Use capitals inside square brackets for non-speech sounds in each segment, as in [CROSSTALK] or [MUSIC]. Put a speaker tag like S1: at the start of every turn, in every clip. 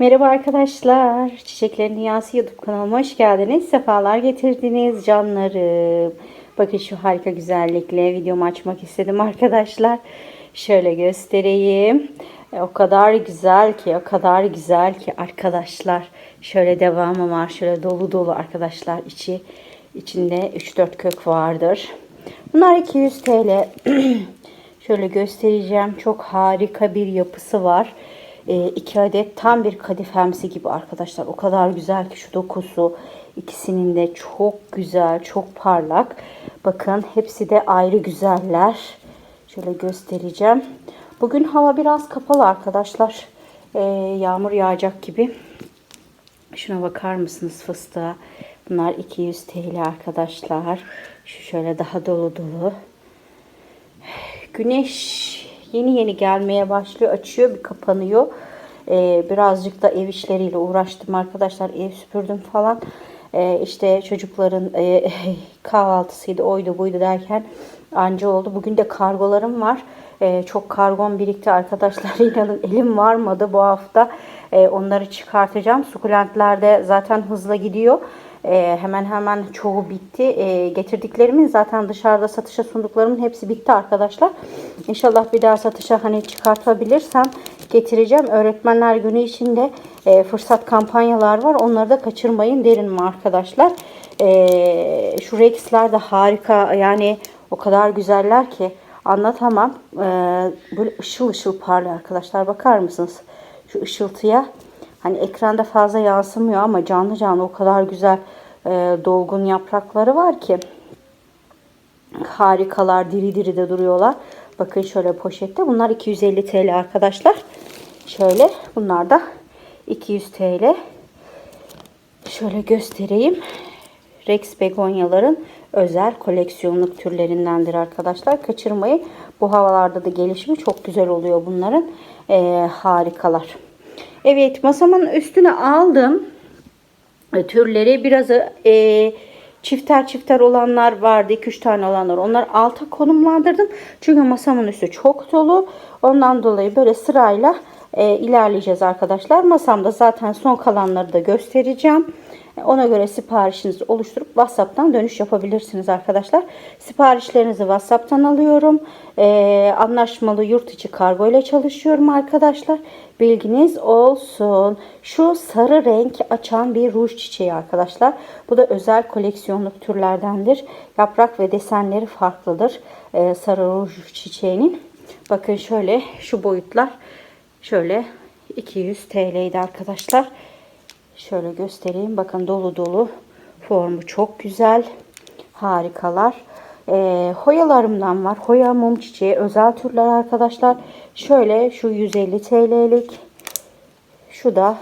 S1: Merhaba arkadaşlar. Çiçeklerin Dünyası YouTube kanalıma hoş geldiniz. Sefalar getirdiniz canlarım. Bakın şu harika güzellikle videomu açmak istedim arkadaşlar. Şöyle göstereyim. E, O kadar güzel ki, o kadar güzel ki arkadaşlar. Şöyle devamı var. Şöyle dolu dolu arkadaşlar. içi içinde 3-4 kök vardır. Bunlar 200 TL. [CLEARS THROAT] Şöyle göstereceğim. Çok harika bir yapısı var. E, iki adet tam bir kadifemsi gibi arkadaşlar. O kadar güzel ki şu dokusu. ikisinin de çok güzel, çok parlak. Bakın hepsi de ayrı güzeller. Şöyle göstereceğim. Bugün hava biraz kapalı arkadaşlar. E, yağmur yağacak gibi. Şuna bakar mısınız fıstığa? Bunlar 200 TL arkadaşlar. Şu şöyle daha dolu dolu. Güneş yeni yeni gelmeye başlıyor. Açıyor bir kapanıyor. Ee, birazcık da ev işleriyle uğraştım arkadaşlar. Ev süpürdüm falan. Ee, işte çocukların e, [LAUGHS] kahvaltısıydı oydu buydu derken anca oldu. Bugün de kargolarım var. Ee, çok kargon birikti arkadaşlar. [LAUGHS] İnanın elim varmadı bu hafta. Ee, onları çıkartacağım. Sukulentler de zaten hızla gidiyor. Ee, hemen hemen çoğu bitti. Ee, getirdiklerimin zaten dışarıda satışa sunduklarımın hepsi bitti arkadaşlar. İnşallah bir daha satışa hani çıkartabilirsem getireceğim. Öğretmenler günü içinde e, fırsat kampanyalar var. Onları da kaçırmayın derim mi arkadaşlar. Ee, şu Rex'ler de harika. Yani o kadar güzeller ki anlatamam. Ee, böyle ışıl ışıl parlıyor arkadaşlar. Bakar mısınız? Şu ışıltıya. Hani ekranda fazla yansımıyor ama canlı canlı o kadar güzel e, dolgun yaprakları var ki harikalar diri diri de duruyorlar. Bakın şöyle poşette. Bunlar 250 TL arkadaşlar. Şöyle bunlar da 200 TL. Şöyle göstereyim. Rex begonyaların özel koleksiyonluk türlerindendir arkadaşlar. Kaçırmayın. Bu havalarda da gelişimi çok güzel oluyor bunların. Ee, harikalar. Evet masamın üstüne aldım. E, türleri biraz e, çifter çifter olanlar vardı. 2-3 tane olanlar. Onları alta konumlandırdım. Çünkü masamın üstü çok dolu. Ondan dolayı böyle sırayla e, ilerleyeceğiz arkadaşlar. Masamda zaten son kalanları da göstereceğim. E, Ona göre siparişinizi oluşturup WhatsApp'tan dönüş yapabilirsiniz arkadaşlar. Siparişlerinizi WhatsApp'tan alıyorum. Ee, anlaşmalı yurt içi kargo ile çalışıyorum arkadaşlar. Bilginiz olsun. Şu sarı renk açan bir ruj çiçeği arkadaşlar. Bu da özel koleksiyonluk türlerdendir. Yaprak ve desenleri farklıdır. Ee, sarı ruj çiçeğinin. Bakın şöyle şu boyutlar. Şöyle 200 TL'ydi arkadaşlar. Şöyle göstereyim. Bakın dolu dolu. Formu çok güzel. Harikalar. Ee, hoyalarımdan var. Hoya mum çiçeği özel türler arkadaşlar. Şöyle şu 150 TL'lik. Şu da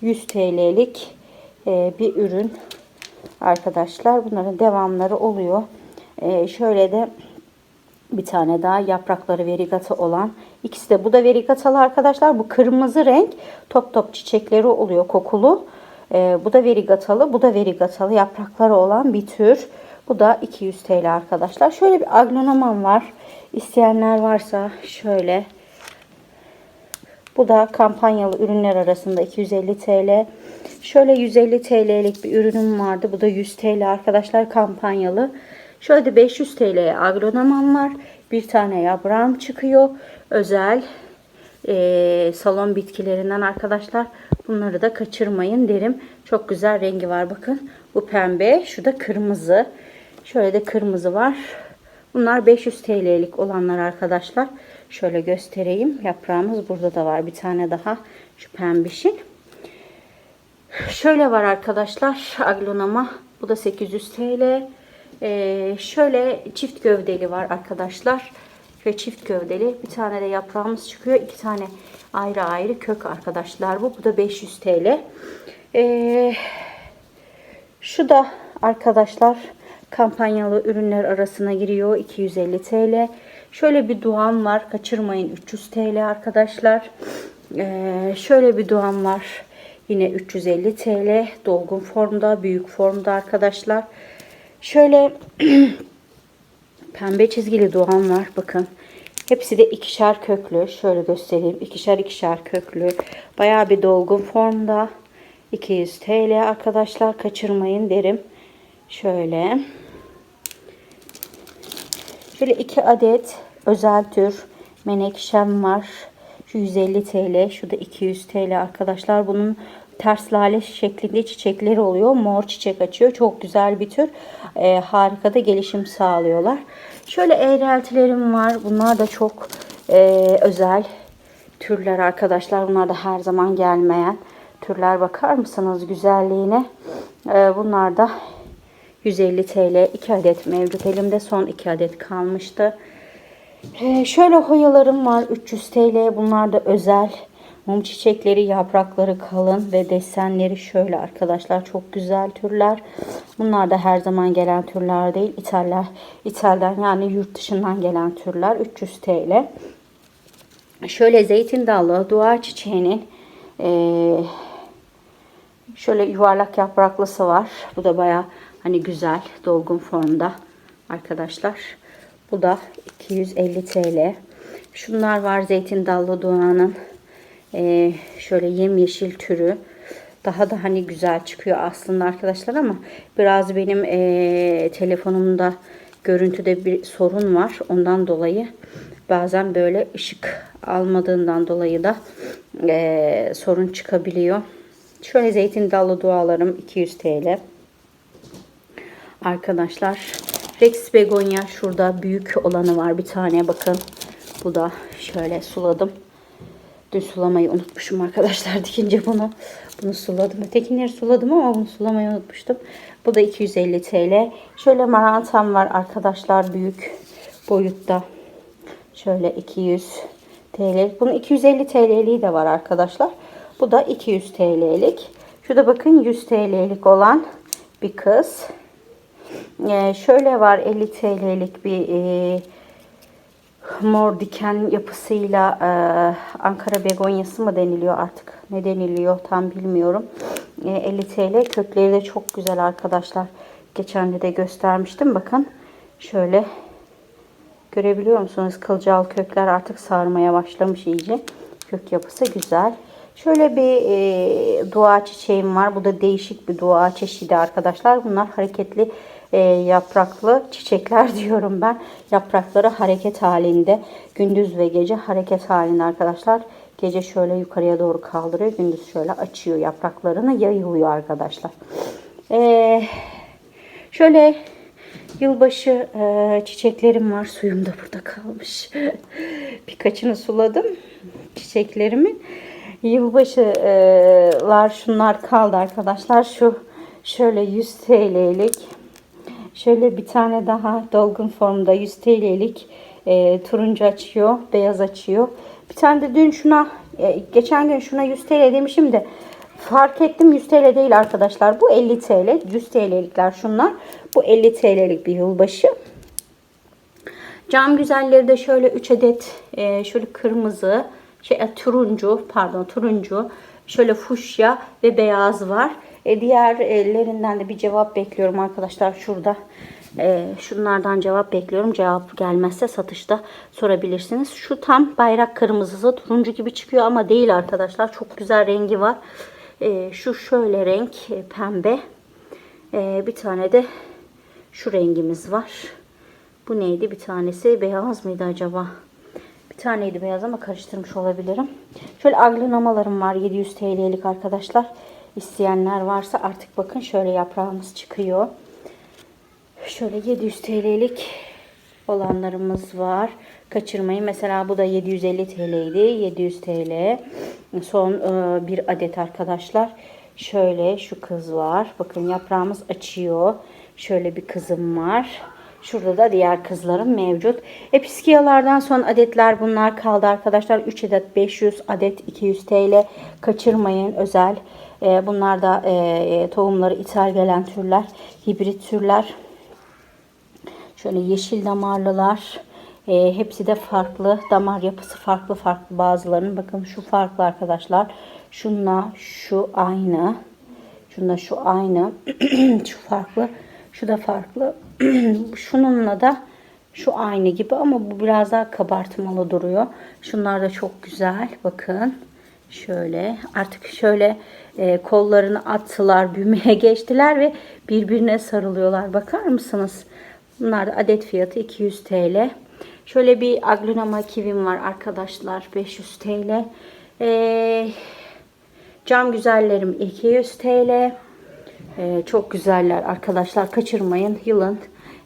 S1: 100 TL'lik e, bir ürün arkadaşlar. Bunların devamları oluyor. Ee, şöyle de bir tane daha yaprakları verigata olan. İkisi de bu da verigatalı arkadaşlar. Bu kırmızı renk top top çiçekleri oluyor kokulu. Ee, bu da verigatalı. Bu da verigatalı yaprakları olan bir tür. Bu da 200 TL arkadaşlar. Şöyle bir aglonoman var. İsteyenler varsa şöyle. Bu da kampanyalı ürünler arasında 250 TL. Şöyle 150 TL'lik bir ürünüm vardı. Bu da 100 TL arkadaşlar kampanyalı. Şöyle de 500 TL'ye agronoman var. Bir tane yaprağım çıkıyor. Özel e, salon bitkilerinden arkadaşlar. Bunları da kaçırmayın derim. Çok güzel rengi var bakın. Bu pembe. Şu da kırmızı. Şöyle de kırmızı var. Bunlar 500 TL'lik olanlar arkadaşlar. Şöyle göstereyim. Yaprağımız burada da var. Bir tane daha. Şu pembişin. Şöyle var arkadaşlar. Aglonama. Bu da 800 TL. Ee, şöyle çift gövdeli var arkadaşlar. Şöyle çift gövdeli. Bir tane de yaprağımız çıkıyor. İki tane ayrı ayrı kök arkadaşlar bu. Bu da 500 TL. Ee, şu da arkadaşlar kampanyalı ürünler arasına giriyor. 250 TL. Şöyle bir duam var. Kaçırmayın 300 TL arkadaşlar. Ee, şöyle bir duam var. Yine 350 TL. Dolgun formda, büyük formda arkadaşlar. Şöyle [CLEARS THROAT] pembe çizgili doğan var. Bakın Hepsi de ikişer köklü. Şöyle göstereyim. İkişer ikişer köklü. Bayağı bir dolgun formda. 200 TL arkadaşlar. Kaçırmayın derim. Şöyle. Şöyle iki adet özel tür menekşem var. Şu 150 TL. Şu da 200 TL arkadaşlar. Bunun ters lale şeklinde çiçekleri oluyor. Mor çiçek açıyor. Çok güzel bir tür. Ee, harika da gelişim sağlıyorlar. Şöyle eğreltilerim var. Bunlar da çok e, özel türler arkadaşlar. Bunlar da her zaman gelmeyen türler. Bakar mısınız güzelliğine? Ee, bunlar da 150 TL 2 adet mevcut. Elimde son 2 adet kalmıştı. Ee, şöyle hoyalarım var 300 TL. Bunlar da özel. Mum çiçekleri, yaprakları kalın ve desenleri şöyle arkadaşlar. Çok güzel türler. Bunlar da her zaman gelen türler değil. İtalya, İtalyan yani yurt dışından gelen türler. 300 TL. Şöyle zeytin dallı dua çiçeğinin eee Şöyle yuvarlak yapraklısı var. Bu da baya hani güzel dolgun formda arkadaşlar. Bu da 250 TL. Şunlar var zeytin dallı doğanın ee, şöyle yemyeşil türü. Daha da hani güzel çıkıyor aslında arkadaşlar ama biraz benim ee, telefonumda görüntüde bir sorun var. Ondan dolayı bazen böyle ışık almadığından dolayı da ee, sorun çıkabiliyor. Şöyle zeytin dallı dualarım 200 TL. Arkadaşlar Rex begonya şurada büyük olanı var bir tane bakın. Bu da şöyle suladım. Dün sulamayı unutmuşum arkadaşlar [LAUGHS] dikince bunu. Bunu suladım. Ötekileri suladım ama bunu sulamayı unutmuştum. Bu da 250 TL. Şöyle marantam var arkadaşlar büyük boyutta. Şöyle 200 TL. Bunun 250 TL'liği de var arkadaşlar. Bu da 200 TL'lik. Şurada bakın 100 TL'lik olan bir kız. Ee, şöyle var 50 TL'lik bir e, mor diken yapısıyla e, Ankara begonyası mı deniliyor artık ne deniliyor tam bilmiyorum. E, 50 TL kökleri de çok güzel arkadaşlar. Geçen de göstermiştim bakın. Şöyle görebiliyor musunuz? Kılcal kökler artık sarmaya başlamış iyice. Kök yapısı güzel. Şöyle bir e, dua çiçeğim var. Bu da değişik bir dua çeşidi arkadaşlar. Bunlar hareketli e, yapraklı çiçekler [LAUGHS] diyorum ben. Yaprakları hareket halinde. Gündüz ve gece hareket halinde arkadaşlar. Gece şöyle yukarıya doğru kaldırıyor. Gündüz şöyle açıyor yapraklarını yayılıyor arkadaşlar. E, şöyle yılbaşı e, çiçeklerim var. Suyum da burada kalmış. [LAUGHS] Birkaçını suladım çiçeklerimin. Yılbaşılar şunlar kaldı arkadaşlar. Şu şöyle 100 TL'lik şöyle bir tane daha dolgun formda 100 TL'lik e, turuncu açıyor, beyaz açıyor. Bir tane de dün şuna e, geçen gün şuna 100 TL demişim de fark ettim 100 TL değil arkadaşlar. Bu 50 TL. 100 TL'likler şunlar. Bu 50 TL'lik bir yılbaşı. Cam güzelleri de şöyle 3 adet e, şöyle kırmızı, şey e, turuncu pardon turuncu şöyle fuşya ve beyaz var. E, diğerlerinden de bir cevap bekliyorum arkadaşlar şurada. E, şunlardan cevap bekliyorum. Cevap gelmezse satışta sorabilirsiniz. Şu tam bayrak kırmızısı turuncu gibi çıkıyor ama değil arkadaşlar. Çok güzel rengi var. E, şu şöyle renk e, pembe. E, bir tane de şu rengimiz var. Bu neydi? Bir tanesi beyaz mıydı acaba? taneydi beyaz ama karıştırmış olabilirim. Şöyle aglinamalarım var 700 TL'lik arkadaşlar. İsteyenler varsa artık bakın şöyle yaprağımız çıkıyor. Şöyle 700 TL'lik olanlarımız var. Kaçırmayın. Mesela bu da 750 TL'ydi. 700 TL. Son e, bir adet arkadaşlar. Şöyle şu kız var. Bakın yaprağımız açıyor. Şöyle bir kızım var. Şurada da diğer kızlarım mevcut. Episkiyalardan son adetler bunlar kaldı arkadaşlar. 3 adet 500 adet 200 TL. Kaçırmayın özel. Ee, bunlar da e, tohumları ithal gelen türler. Hibrit türler. Şöyle yeşil damarlılar. E, hepsi de farklı. Damar yapısı farklı farklı bazılarının. Bakın şu farklı arkadaşlar. Şunla şu aynı. Şunla şu aynı. [CLEARS THROAT] şu farklı. Şu da farklı. [CLEARS THROAT] Şununla da Şu aynı gibi ama bu biraz daha kabartmalı duruyor. Şunlar da çok güzel. Bakın. Şöyle artık şöyle e, kollarını attılar, [LAUGHS] büyümeye geçtiler ve birbirine sarılıyorlar. Bakar mısınız? Bunlar da adet fiyatı 200 TL. Şöyle bir aglonema kivim var arkadaşlar. 500 TL. Ee, cam güzellerim 200 TL. Ee, çok güzeller arkadaşlar. Kaçırmayın. Yılın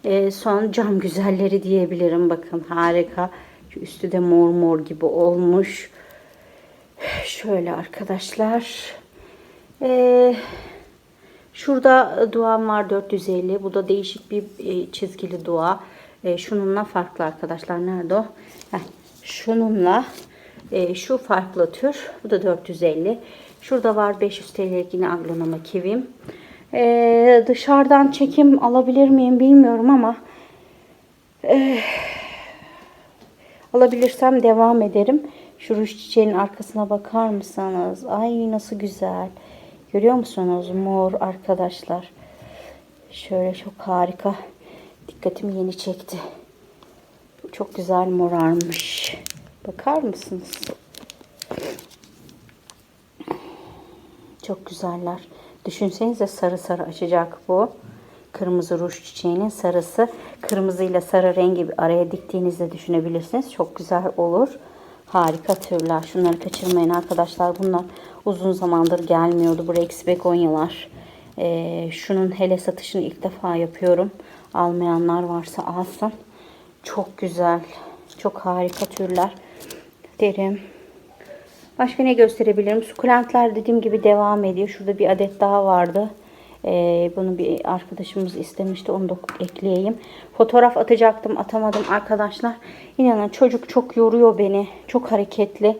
S1: e, son cam güzelleri diyebilirim. Bakın harika. Şu üstü de mor mor gibi olmuş. Şöyle arkadaşlar. Ee, şurada duam var 450. Bu da değişik bir e, çizgili dua. E, şununla farklı arkadaşlar. Nerede o? Heh, şununla e, şu farklı tür. Bu da 450. Şurada var 500 TL'lik yine aglonoma kivim. E, dışarıdan çekim alabilir miyim bilmiyorum ama e, alabilirsem devam ederim. Şu ruj çiçeğinin arkasına bakar mısınız? Ay nasıl güzel. Görüyor musunuz? Mor arkadaşlar. Şöyle çok harika. Dikkatimi yeni çekti. Çok güzel morarmış. Bakar mısınız? Çok güzeller. Düşünsenize sarı sarı açacak bu. Kırmızı ruj çiçeğinin sarısı. Kırmızıyla sarı rengi bir araya diktiğinizde düşünebilirsiniz. Çok güzel olur. Harika türler. Şunları kaçırmayın arkadaşlar. Bunlar uzun zamandır gelmiyordu. Bu Rex Begonyalar. Ee, şunun hele satışını ilk defa yapıyorum. Almayanlar varsa alsın. Çok güzel. Çok harika türler. Derim. Başka ne gösterebilirim? Sukulentler dediğim gibi devam ediyor. Şurada bir adet daha vardı. Ee, bunu bir arkadaşımız istemişti. Onu da ekleyeyim. Fotoğraf atacaktım. Atamadım arkadaşlar. İnanın çocuk çok yoruyor beni. Çok hareketli.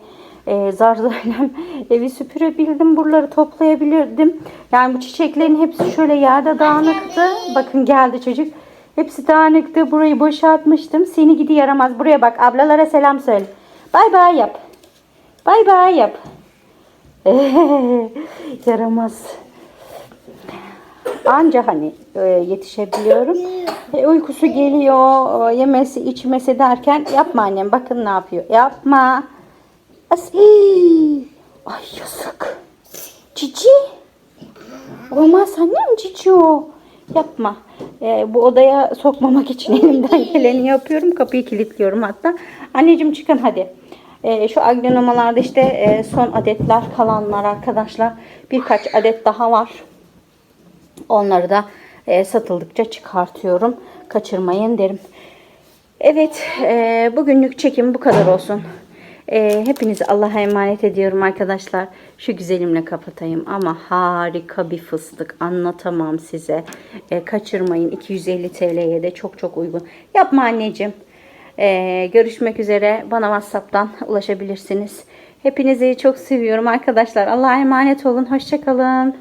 S1: Ee, zar zar [LAUGHS] evi süpürebildim. Buraları toplayabilirdim. Yani bu çiçeklerin hepsi şöyle yerde dağınıktı. Bakın geldi çocuk. Hepsi dağınıktı. Burayı boşaltmıştım. Seni gidi yaramaz. Buraya bak. Ablalara selam söyle. Bay bay yap. Bay bay yap. [LAUGHS] yaramaz. Anca hani e, yetişebiliyorum. E, uykusu geliyor, e, yemesi, içmesi derken yapma annem bakın ne yapıyor. Yapma. As Ay yazık. Cici. Olmaz annem cici o. Yapma. E, bu odaya sokmamak için [LAUGHS] elimden geleni yapıyorum. Kapıyı kilitliyorum hatta. Anneciğim çıkın hadi. E, şu aglomeralarda işte e, son adetler kalanlar arkadaşlar. Birkaç adet daha var. Onları da e, satıldıkça çıkartıyorum. Kaçırmayın derim. Evet, e, bugünlük çekim bu kadar olsun. E, hepinizi Allah'a emanet ediyorum arkadaşlar. Şu güzelimle kapatayım ama harika bir fıstık. Anlatamam size. E, kaçırmayın. 250 TL'ye de çok çok uygun. Yapma anneciğim. E, görüşmek üzere. Bana WhatsApp'tan ulaşabilirsiniz. Hepinizi çok seviyorum arkadaşlar. Allah'a emanet olun. Hoşçakalın.